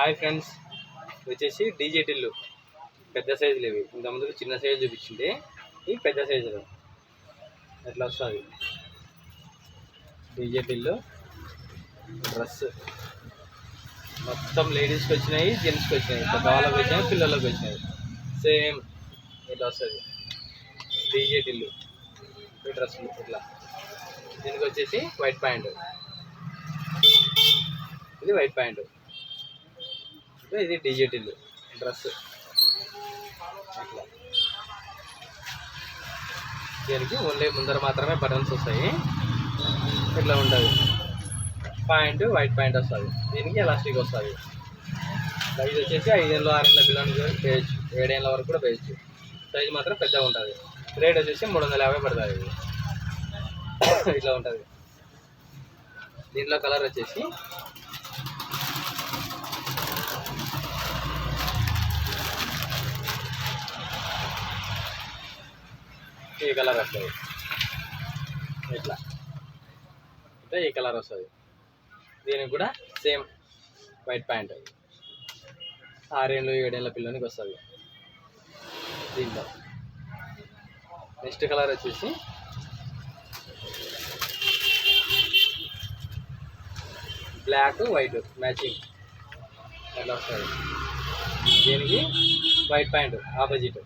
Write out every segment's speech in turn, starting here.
Hi friends. వచ్చేసి DJ Tillu. పెద్ద సైజులు ఇవి. ఇంతకుముందు చిన్న సైజు చూపించింది. ఇవి పెద్ద సైజులు. ఎట్లా వస్తుంది డీజే టిల్లు డ్రెస్. మొత్తం లేడీస్కి వచ్చినాయి జెంట్స్కి వచ్చినాయి. పెద్దవాళ్ళకి వచ్చినాయి పిల్లలకు వచ్చినాయి. సేమ్ ఇట్లా వస్తుంది. డీజే టిల్లు. ఈ డ్రెస్ ఇట్లా. దీనికి వచ్చేసి వైట్ ప్యాంటు. ఇది వైట్ ప్యాంటు. ఇది డిజిటల్ డ్రెస్ అట్లా. దీనికి ఓన్లీ ముందర మాత్రమే బటన్స్ వస్తాయి. ఇట్లా ఉంటుంది. పాయింట్ వైట్ ప్యాంట్ వస్తుంది. దీనికి ఎలాస్టిక్ వస్తుంది. సైజ్ వచ్చేసి ఐదేళ్ళు ఆరేళ్ళ పిల్లలకి వేయచ్చు ఏడేళ్ళ వరకు కూడా వేయచ్చు సైజ్ మాత్రం పెద్దగా ఉంటుంది. రేట్ వచ్చేసి మూడు వందల యాభై పడుతుంది. ఇది ఇట్లా ఉంటుంది. దీంట్లో కలర్ వచ్చేసి ఈ కలర్ వస్తుంది ఇట్లా. అంటే ఈ కలర్ వస్తుంది. దీనికి కూడా సేమ్ వైట్ ప్యాంట్. ఆరేళ్ళు ఏడేళ్ళ పిల్లనికి వస్తుంది. దీంట్లో. నెక్స్ట్ కలర్ వచ్చేసి బ్లాక్ వైట్ మ్యాచింగ్. అట్లా వస్తుంది? దీనికి వైట్ ప్యాంట్ ఆపోజిట్.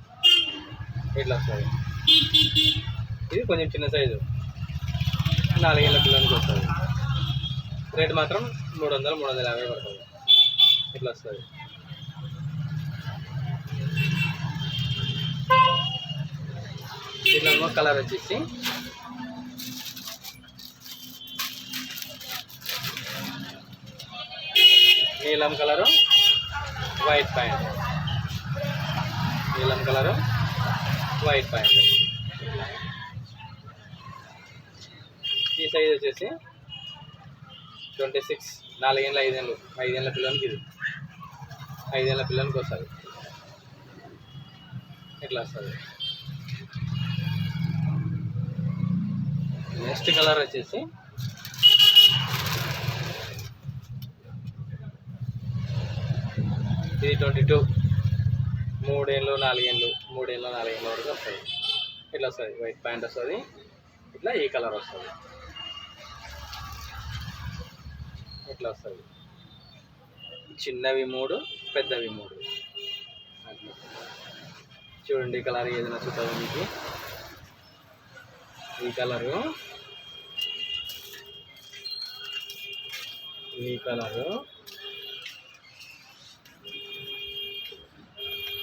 ఇట్లా వస్తుంది? ఇది కొంచెం చిన్న సైజు. నాలుగేళ్ళ పిల్లలకి వస్తుంది. రేట్ మాత్రం మూడు వందలు మూడు వందల యాభై పడుతుంది. ఇట్లా వస్తుంది. ఇట్లా కలర్ వచ్చేసి నీలం కలరు వైట్ ప్యాంట్. నీలం కలరు వైట్ ప్యాంట్. సైజ్ వచ్చేసి ట్వంటీ సిక్స్ నాలుగేళ్ళ ఐదేళ్ళు ఐదేళ్ళ పిల్లలకి ఇది. ఐదేళ్ళ పిల్లలకి వస్తుంది. ఇట్లా వస్తుంది? నెక్స్ట్ కలర్ వచ్చేసి ఇది ట్వంటీ టూ మూడేళ్ళు నాలుగేళ్ళు మూడేళ్ళు నాలుగేళ్ళ వరకు వస్తుంది. ఇట్లా వస్తుంది? వైట్ ప్యాంట్ వస్తుంది. ఇట్లా ఈ కలర్ వస్తుంది. ఇట్లా వస్తుంది చిన్నవి మూడు పెద్దవి మూడు. చూడండి కలర్ ఏదైనా చూద్దాం మీకు? ఈ కలరు. ఈ కలరు.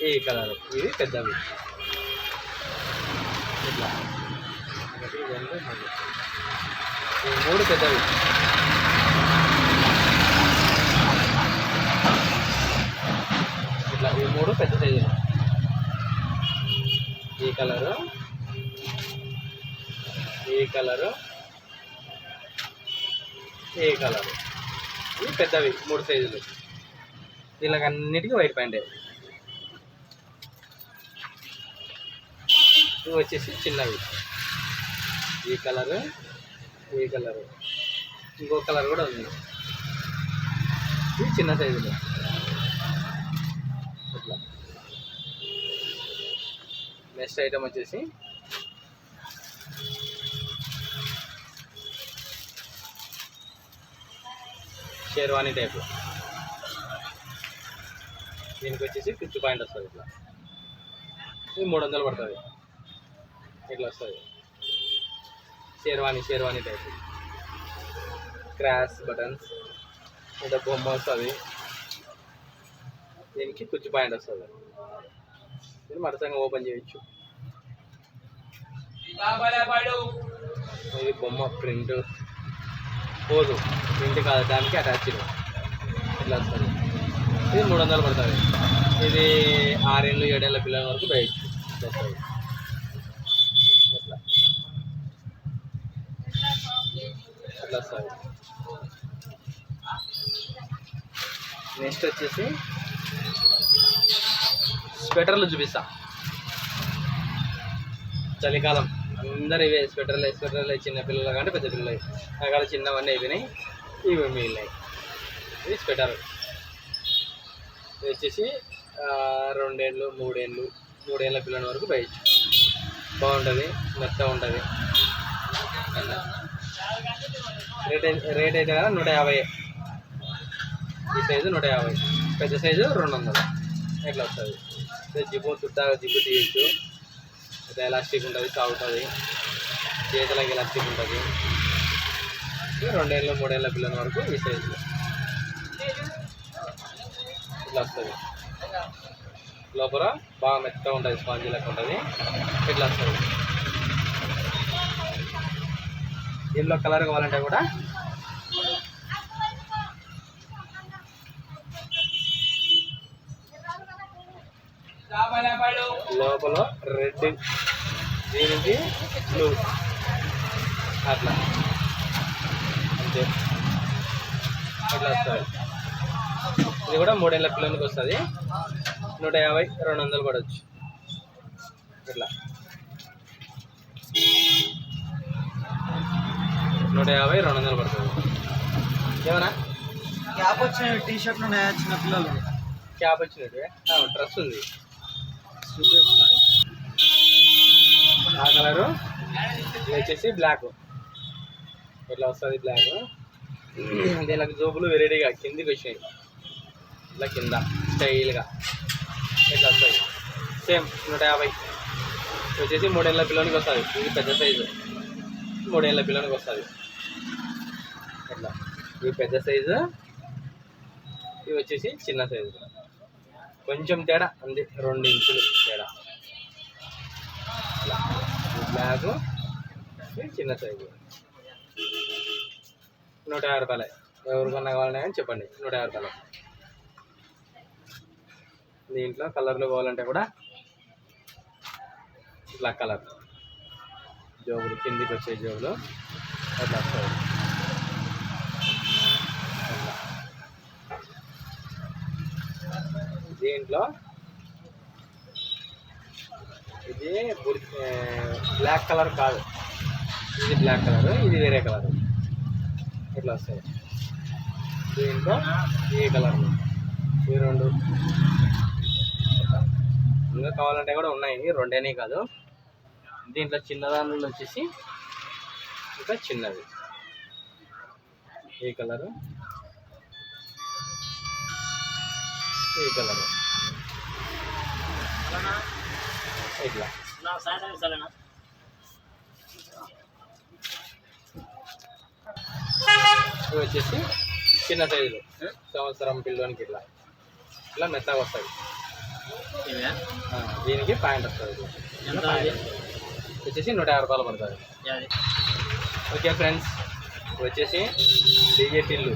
ఈ కలరు. ఇవి పెద్దవి. ఇట్లా. ఒకటి రెండు మూడు. మూడు పెద్దవి. ఈ మూడు పెద్ద సైజులు ఈ కలరు ఈ కలరు ఈ కలరు ఇవి పెద్దవి మూడు సైజులు వీళ్ళకి అన్నిటికీ వైట్ ప్యాంటే ఇవి వచ్చేసి చిన్నవి. ఈ కలరు ఈ కలరు ఇంకో కలర్ కూడా ఉంది. ఇవి చిన్న సైజులు నెక్స్ట్ ఐటమ్ వచ్చేసి షేర్వాణి టైప్. దీనికి వచ్చేసి ఫిఫ్త్ పాయింట్ వస్తుంది ఇట్లా. ఇది మూడు వందలు పడుతుంది. ఇట్లా వస్తుంది. Sherwani sherwani type. Cross buttons. ఇంకా బొమ్మ వస్తుంది. దీనికి కుచ్చి పాయింట్ వస్తుంది. ఇది మరసంగా ఓపెన్ చేయొచ్చు. ఇది బొమ్మ ప్రింట్. పోదు. ప్రింట్ కాదు. దానికి అటాచ్ ఇట్లా వస్తుంది? ఇది మూడు వందలు పడుతుంది. ఇది ఆరేళ్ళు ఏడేళ్ళ పిల్లల వరకు వేయచ్చు. ఇట్లా వస్తుంది. ఇట్లా అట్లా వస్తుంది? నెక్స్ట్ వచ్చేసి స్వెటర్లు చూపిస్తా. చలికాలం అందరు ఇవే స్వెటర్లు స్వెటర్లు చిన్న పిల్లలు కంటే పెద్ద పిల్లలు. రకాల చిన్నవన్నీ అయిపోయినాయి ఇవి మిగిలినాయి. ఇది స్వెటర్. ఇది వచ్చేసి రెండేళ్ళు మూడేళ్ళు మూడేళ్ళ పిల్లల వరకు వేయచ్చు. బాగుంటుంది మెత్తగా ఉంటుంది. రేట్ అయితే- రేట్ అయితే కదా నూట యాభై. ఈ సైజు నూట యాభై. పెద్ద సైజు రెండు వందలు. ఎట్లా వస్తుంది? జిబ్బు జిప్పు జిబ్బు తీయచ్చు. ఇది ఎలాస్టిక్ ఉంటుంది సాగుతుంది చేతులకి ఎలాస్టిక్ ఉంటుంది. ఇది రెండేళ్ళు మూడేళ్ళ పిల్లల వరకు ఈ సైజు ఇట్లా వస్తుంది. లోపల బాగా మెత్తగా ఉంటుంది స్పాంజీ లెక్క ఉంటుంది. ఇట్లా వస్తుంది. దీనిలో కలర్ కావాలంటే కూడా లోపల రెడ్ దీనికి బ్లూ. అట్లా. అంతే. ఇట్లా వస్తుంది ఇది కూడా మూడేళ్ళ పిల్లలకి వస్తుంది. నూట యాభై రెండు వందలు పడవచ్చు ఇట్లా నూట యాభై రెండు వందలు పడుతుంది. ఏమన్నా? క్యాప్ వచ్చిన టీ షర్ట్లు ఉన్నాయా చిన్న పిల్లలు? క్యాప్ వచ్చినట్టు డ్రెస్ ఉంది. ఆ కలరు వచ్చేసి బ్లాక్. ఇట్లా వస్తుంది బ్లాక్? దీనికి జోబులు వెరైటీగా కిందికి వచ్చినాయి. ఇట్లా కింద స్టైల్గా. ఇట్లా వస్తాయి సేమ్ నూట యాభై. వచ్చేసి మూడేళ్ళ పిల్లలకి వస్తుంది. ఇది పెద్ద సైజు. మూడేళ్ళ పిల్లలకి వస్తుంది. ఇట్లా ఇది పెద్ద సైజు. ఇవి వచ్చేసి చిన్న సైజు. కొంచెం తేడా అంది. రెండు ఇంచులు తేడా. బ్లాక్ చిన్న సైజు. నూట యాభై రూపాయలే. ఎవరికన్నా కావాలన్నా కానీ చెప్పండి. నూట యాభై రూపాయలు. దీంట్లో కలర్లు కావాలంటే కూడా బ్లాక్ కలర్. జోబులు కిందికి వచ్చే జోబులు. అట్లా. దీంట్లో ఇది బ్లాక్ కలర్ కాదు. ఇది బ్లాక్ కలర్ ఇది వేరే కలర్. ఇట్లా వస్తాయి. దీంట్లో ఏ కలర్ ఈ రెండు. ఇంకా కావాలంటే కూడా ఉన్నాయి. రెండేనే కాదు. దీంట్లో చిన్నదాని వచ్చేసి ఇంకా చిన్నది. ఏ కలరు. ఈ కలరు ఇట్లా. ఇవి వచ్చేసి చిన్న సైజులు. సంవత్సరం పిల్లోనికి ఇట్లా. ఇట్లా మెత్తగా వస్తాయి. ఆ, దీనికి ప్యాంట్ వస్తుంది. వచ్చేసి నూట యాభై రూపాయలు పడుతుంది. ఓకే ఫ్రెండ్స్ వచ్చేసి డీజే టిల్లు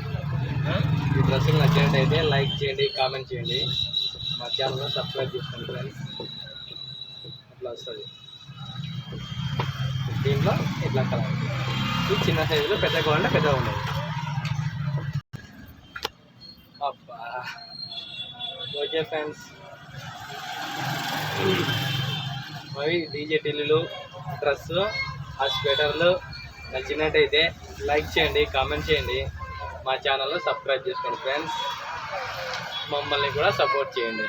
ఈ డ్రెస్సింగ్ నచ్చినట్టయితే లైక్ చేయండి కామెంట్ చేయండి. మా ఛానల్లో సబ్స్క్రైబ్ చేసుకోండి ఫ్రెండ్స్. అట్లా వస్తుంది. దీంట్లో ఇట్లా కలర్. ఇది చిన్న సైజులో పెద్ద కావాలంటే పెద్దగా ఉన్నాయి అబ్బా. Okay friends. అవి డీజే టిల్లులు డ్రెస్ ఆ స్వెటర్లు నచ్చినట్టయితే లైక్ చేయండి కామెంట్ చేయండి. మా ఛానల్లో సబ్స్క్రైబ్ చేసుకోండి ఫ్రెండ్స్. మమ్మల్ని కూడా సపోర్ట్ చేయండి.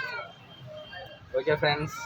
Okay friends.